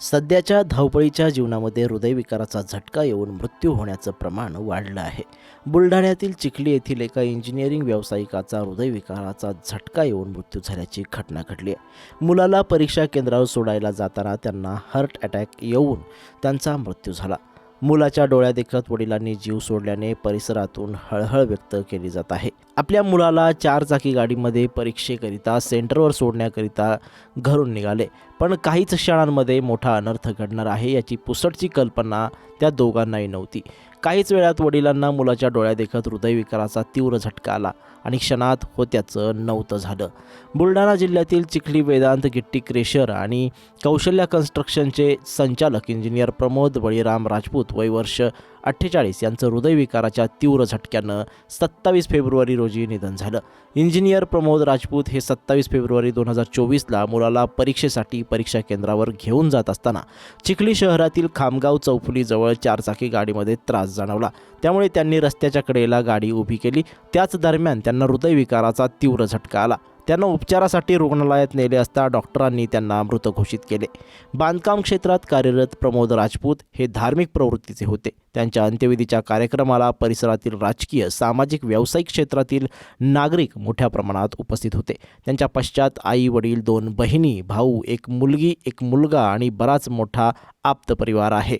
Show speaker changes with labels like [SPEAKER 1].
[SPEAKER 1] सध्याच्या धावपळीच्या जीवनामध्ये हृदयविकाराचा झटका येऊन मृत्यू होण्याचं प्रमाण वाढलं आहे. बुलढाण्यातील चिखली येथील एका इंजिनिअरिंग व्यावसायिकाचा हृदयविकाराचा झटका येऊन मृत्यू झाल्याची घटना घडली आहे. मुलाला परीक्षा केंद्रावर सोडायला जाताना त्यांना हार्ट अटॅक येऊन त्यांचा मृत्यू झाला. मुलाच्या डोळ्यादेखत वडिलांनी जीव सोडल्याने परिसरातून हळहळ व्यक्त केली जात आहे. आपल्या मुलाला चार चाकी गाडीमध्ये परीक्षेकरिता सेंटरवर सोडण्याकरिता घरून निघाले. पण काहीच क्षणांमध्ये मोठा अनर्थ घडणार आहे याची पुसटची कल्पना त्या दोघांनाही नव्हती. काहीच वेळात वडिलांना मुलाच्या डोळ्यादेखत हृदयविकाराचा तीव्र झटका आला आणि क्षणात होत्याचं नव्हतं झालं. बुलढाणा जिल्ह्यातील चिखली वेदांत गिट्टी क्रेशर आणि कौशल्य कन्स्ट्रक्शनचे संचालक इंजिनियर प्रमोद बळीराम राजपूत वय वर्ष अठ्ठेचाळीस यांचं हृदयविकाराच्या तीव्र झटक्यानं सत्तावीस फेब्रुवारी रोजी निधन झालं. इंजिनियर प्रमोद राजपूत हे सत्तावीस फेब्रुवारी दोन हजार चोवीसला मुलाला परीक्षेसाठी परीक्षा केंद्रावर घेऊन जात असताना चिखली शहरातील खामगाव चौफुलीजवळ चारचाकी गाडीमध्ये त्रास त्रास जाणवला. त्यामुळे त्यांनी रस्त्याच्या कडेला गाडी उभी केली. त्याच दरम्यान त्यांना हृदयविकाराचा तीव्र झटका आला. त्यांना उपचारासाठी रुग्णालयात नेले असता डॉक्टरांनी त्यांना मृत घोषित केले. बांधकाम क्षेत्रात कार्यरत प्रमोद राजपूत हे धार्मिक प्रवृत्तीचे होते. त्यांच्या अंत्यविधीच्या कार्यक्रमाला परिसरातील राजकीय सामाजिक व्यावसायिक क्षेत्रातील नागरिक मोठ्या प्रमाणात उपस्थित होते. त्यांच्या पश्चात आई वडील दोन बहिणी भाऊ एक मुलगी एक मुलगा आणि बराच मोठा आप्त परिवार आहे.